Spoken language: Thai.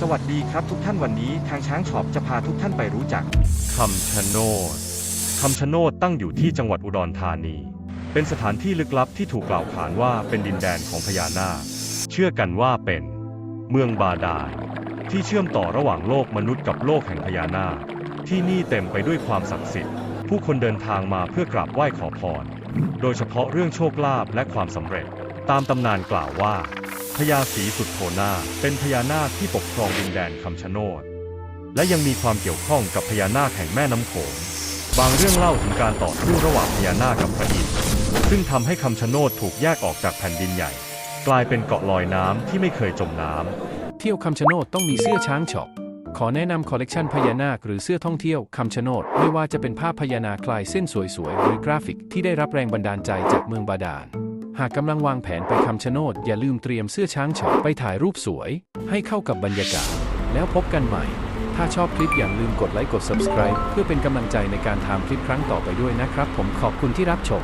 สวัสดีครับทุกท่านวันนี้ทางช้างช็อปจะพาทุกท่านไปรู้จักคำชะโนดคำชะโนดตั้งอยู่ที่จังหวัดอุดรธานี เป็นสถานที่ลึกลับที่ถูกกล่าวขานว่าเป็นดินแดนของพญานาค เชื่อกันว่าเป็น เมืองบาดาลที่เชื่อมต่อระหว่างโลกมนุษย์กับโลกแห่งพญานาค ที่นี่เต็มไปด้วยความศักดิ์สิทธิ์ ผู้คนเดินทางมาเพื่อกราบไหว้ขอพร โดยเฉพาะเรื่องโชคลาภและความสำเร็จ ตามตำนานกล่าวว่า พญาศรีสุดโทนาเป็นพญานาคที่ปกครองดินแดนคำชะโนด และยังมีความเกี่ยวข้องกับพญานาคแห่งแม่น้ำโขง บางเรื่องเล่าถึงการต่อสู้ระหว่างพญานาคกับพระอินทร์ซึ่งทำให้คำชะโนดถูกแยกออกจากแผ่นดินใหญ่ กลายเป็นเกาะลอยน้ำที่ไม่เคยจมน้ำเที่ยวคำชะโนดต้องมีเสื้อช้างช็อปขอแนะนำคอลเลกชันพญานาคหรือเสื้อท่องเที่ยวคำชะโนดไม่ว่าจะเป็นภาพพญานาคลายเส้นสวยๆหรือกราฟิกที่ได้รับแรงบันดาลใจจากเมืองบาดาล หากกำลังวางแผนไปคำชะโนด อย่าลืมเตรียมเสื้อช้างเฉาไปถ่ายรูปสวย ให้เข้ากับบรรยากาศ แล้วพบกันใหม่ ถ้าชอบคลิปอย่าลืมกดไลค์กด subscribe เพื่อเป็นกำลังใจในการทำคลิปครั้งต่อไปด้วยนะครับ ผมขอบคุณที่รับชม